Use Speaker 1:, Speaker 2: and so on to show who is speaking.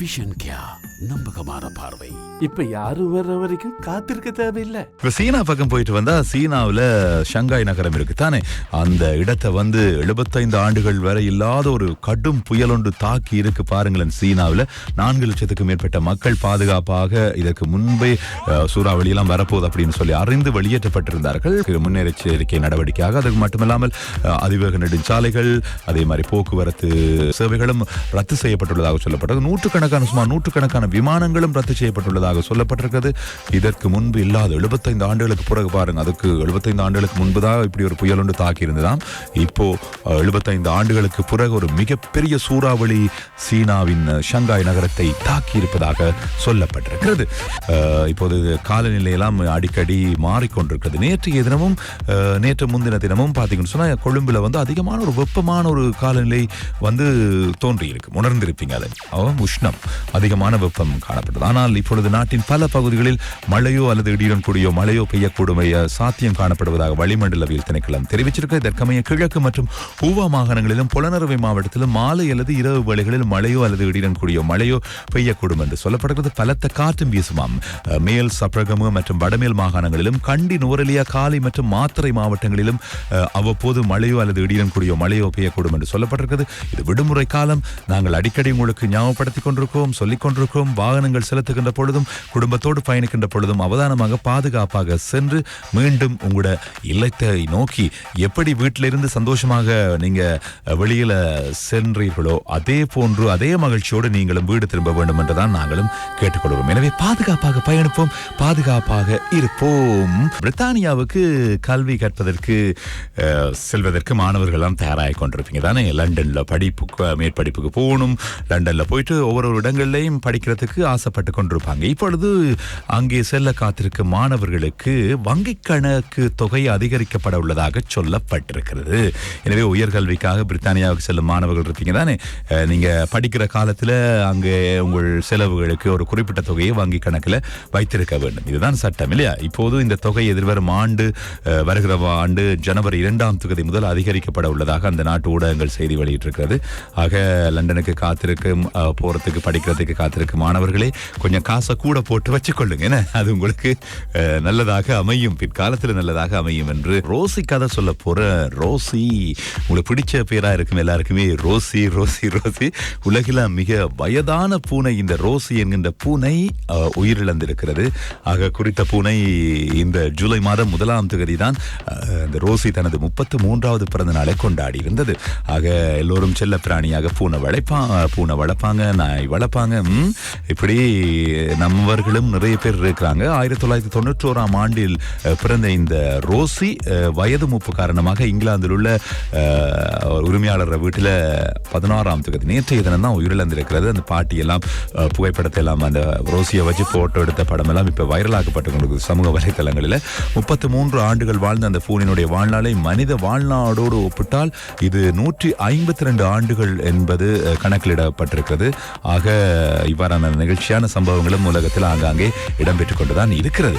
Speaker 1: Vision क्या? நம்பகமான பார்வை.
Speaker 2: இப்ப யாரும் வர்ற வரைக்கும் காத்திருக்க தேவையில்லை.
Speaker 3: இப்ப சீனா பக்கம் போயிட்டு வந்தா சீனாவுல ஷங்காய் நகரம் இருக்கு. தானே? அந்த இடத்தை வந்து 75 ஆண்டுகள் வரை இல்லாத ஒரு கடும் புயல் ஒன்று தாக்கி இருக்கு பாருங்களேன் சீனாவுல. நான்கு லட்சத்துக்கும் மேற்பட்ட மக்கள் பாதுகாப்பாக இதற்கு முன்பே சூறாவளி எல்லாம் வரப்போகுது அப்படின்னு சொல்லி அறிந்து வெளியேற்றப்பட்டிருந்தார்கள். இது முன்னெச்சரிக்கை நடவடிக்கையாக அதுக்கு மட்டுமில்லாமல் அதிவேக நெடுஞ்சாலைகள் அதே மாதிரி போக்குவரத்து சேவைகளும் ரத்து செய்யப்பட்டுள்ளதாக சொல்லப்பட்டது. நூற்றுக்கணக்கான சுமார் நூற்றுக்கணக்கான விமானங்களும் ரத்து செய்யப்பட்டுள்ளதாக சொல்லப்பட்டிருக்கிறது. இதற்கு முன்பு இல்லாத 75 ஆண்டுகளுக்கு பிறகு பாருங்க அதுக்கு 75 ஆண்டுகளுக்கு முன்பு தான் இப்படி ஒரு புயல் ஒன்று தாக்கி இருந்ததாம் இப்போ எழுபத்தைந்து ஆண்டுகளுக்கு பிறகு ஒரு மிகப்பெரிய சூறாவளி சீனாவின் ஷங்காய் நகரத்தை தாக்கி இருப்பதாக சொல்லப்பட்டிருக்கிறது இப்போது காலநிலையெல்லாம் அடிக்கடி மாறிக்கொண்டிருக்கிறது. நேற்றைய தினமும் நேற்று முந்தின தினமும் பார்த்தீங்கன்னு சொன்னால் கொழும்பில் வந்து அதிகமான ஒரு வெப்பமான ஒரு காலநிலை வந்து தோன்றியிருக்கு. உணர்ந்திருப்பீங்க அதை. அவன் உஷ்ணம். அதிகமான வெப்பம் காணப்பட்டது. ஆனால் இப்பொழுது நாட்டின் பல பகுதிகளில் மழையோ அல்லது இடியுடன் கூடிய மழையோ பெய்யக்கூடும் சாத்தியம் காணப்படுவதாக வளிமண்டலவியல் திணைக்களம் தெரிவிச்சிருக்க. இதற்கமைய கிழக்கு மற்றும் ஊவா மாகாணங்களிலும் புலனறுவை மாவட்டத்திலும் மாலை அல்லது இரவு வேளைகளில் மழையோ அல்லது இடியுடன் கூடிய மழையோ பெய்யக்கூடும் என்று சொல்லப்படுகிறது. பலத்த காற்றும் வீசுமாம். மேல் சப்ரகமு மற்றும் வடமேல் மாகாணங்களிலும் கண்டி நோரலியா காலை மற்றும் மாத்திரை மாவட்டங்களிலும் அவ்வப்போது மழையோ அல்லது இடியுடன் கூடிய மழையோ பெய்யக்கூடும் என்று சொல்லப்பட்டிருக்கிறது. இது விடுமுறை காலம். நாங்கள் அடிக்கடி உங்களுக்கு ஞாபகப்படுத்திக் கொண்டிருக்கோம் சொல்லிக் பொழுதும் வாகனங்கள் செலுத்துகின்ற பொழுதும் குடும்பத்தோடு பயணிக்கின்ற பொழுதும் அவதானமாக பாதுகாப்பாக சென்று மீண்டும் உங்களோட இல்லத்தை நோக்கி எப்படி வீட்டிலிருந்து சந்தோஷமாக நீங்க வெளியில சென்றீர்களோ அதே போன்று அதே மகிழ்ச்சியோடு நீங்களும் வீடு திரும்ப வேண்டும் என்றுதான் நாங்களும் கேட்டுக்கொள்வோம் எனவே பாதுகாப்பாக பயணிப்போம் பாதுகாப்பாக இருப்போம். பிரித்தானியாவுக்கு கல்வி கற்பதற்கு செல்வதற்கு மாணவர்கள்லாம் தயாராகி கொண்டிருப்பீங்க. தானே லண்டன்ல படிப்புக்கு மேற்படிப்புக்கு போகணும். லண்டன்ல போயிட்டு ஒவ்வொரு இடங்கள்லையும் படிக்கிறதுக்கு ஆசைப்பட்டு கொண்டிருப்பாங்க. இப்பொழுது அங்கே செல்ல காத்திருக்கும் மாணவர்களுக்கு வங்கிக் கணக்கு தொகை அதிகரிக்கப்பட உள்ளதாக சொல்லப்பட்டிருக்கிறது. எனவே உயர்கல்விக்காக பிரித்தானியாவுக்கு செல்லும் மாணவர்கள் இருப்பீங்க தானே? நீங்கள் நீங்க படிக்கிற காலத்தில் அங்கே உங்கள் செலவுகளுக்கு ஒரு குறிப்பிட்ட தொகையை வங்கி கணக்கில் வைத்திருக்க வேண்டும். இதுதான் சட்டம் இல்லையா? இப்போது இந்த தொகை எதிர்வரும் ஆண்டு வருகிற ஆண்டு ஜனவரி இரண்டாம் தொகுதி முதல் அதிகரிக்கப்பட உள்ளதாக அந்த நாட்டு ஊடகங்கள் செய்தி வெளியிட்டிருக்கிறது. ஆக லண்டனுக்கு காத்திருக்கும் போகிறதுக்கு படிக்கிறதுக்கு காத்திருக்கும் மாணவர்களே கொஞ்சம் காசை கூட போட்டு வச்சுக்கொள்ளுங்க. என்ன? அது உங்களுக்கு நல்லதாக அமையும். பிற்காலத்தில் நல்லதாக அமையும் என்று ரோசி கதை சொல்ல போற ரோசி. உங்களுக்கு பிடிச்ச பேரா இருக்கும் எல்லாருக்குமே ரோசி ரோசி ரோசி. உலகில மிக வயதான பூனை இந்த ரோசி என்கின்ற பூனை உயிரிழந்திருக்கிறது. ஆக குறித்த பூனை இந்த ஜூலை மாதம் முதலாம் தேதி தான் இந்த ரோசி தனது முப்பத்து மூன்றாவது பிறந்த நாளை கொண்டாடி இருந்தது ஆக எல்லோரும் செல்ல பிராணியாக பூனை வளைப்பா பூனை வளர்ப்பாங்க நாய் வளர்ப்பாங்க இப்படி நம்மவர்களும் நிறைய பேர் இருக்கிறாங்க. ஆயிரத்தி தொள்ளாயிரத்தி தொண்ணூற்றோராம் ஆண்டில் பிறந்த இந்த ரோசி அஹ், வயது மூப்பு காரணமாக இங்கிலாந்தில் உள்ள அஹ், உரிமையாளர் வீட்டில் பதினாறாம் தேதி. நேற்றைய தினம் தான் உயிரிழந்திருக்கிறது. அந்த பாட்டி எல்லாம் புகைப்படத்தை எல்லாம் அந்த ரோசியை வச்சு போட்டோ எடுத்த படம் எல்லாம் இப்போ வைரலாக்கப்பட்டு கொண்டிருக்கு சமூக வலைத்தளங்களில். முப்பத்து மூன்று ஆண்டுகள் வாழ்ந்த அந்த பூனினுடைய வாழ்நாளை மனித வாழ்நாடோடு ஒப்பிட்டால் இது நூற்றி ஐம்பத்தி ரெண்டு ஆண்டுகள் என்பது கணக்கிலிடப்பட்டிருக்கிறது. ஆக இவ்வாறான நிகழ்ச்சியான சம்பவங்களும் உலகத்தில் ஆங்காங்கே இடம்பெற்றுக் கொண்டுதான் இருக்கிறது.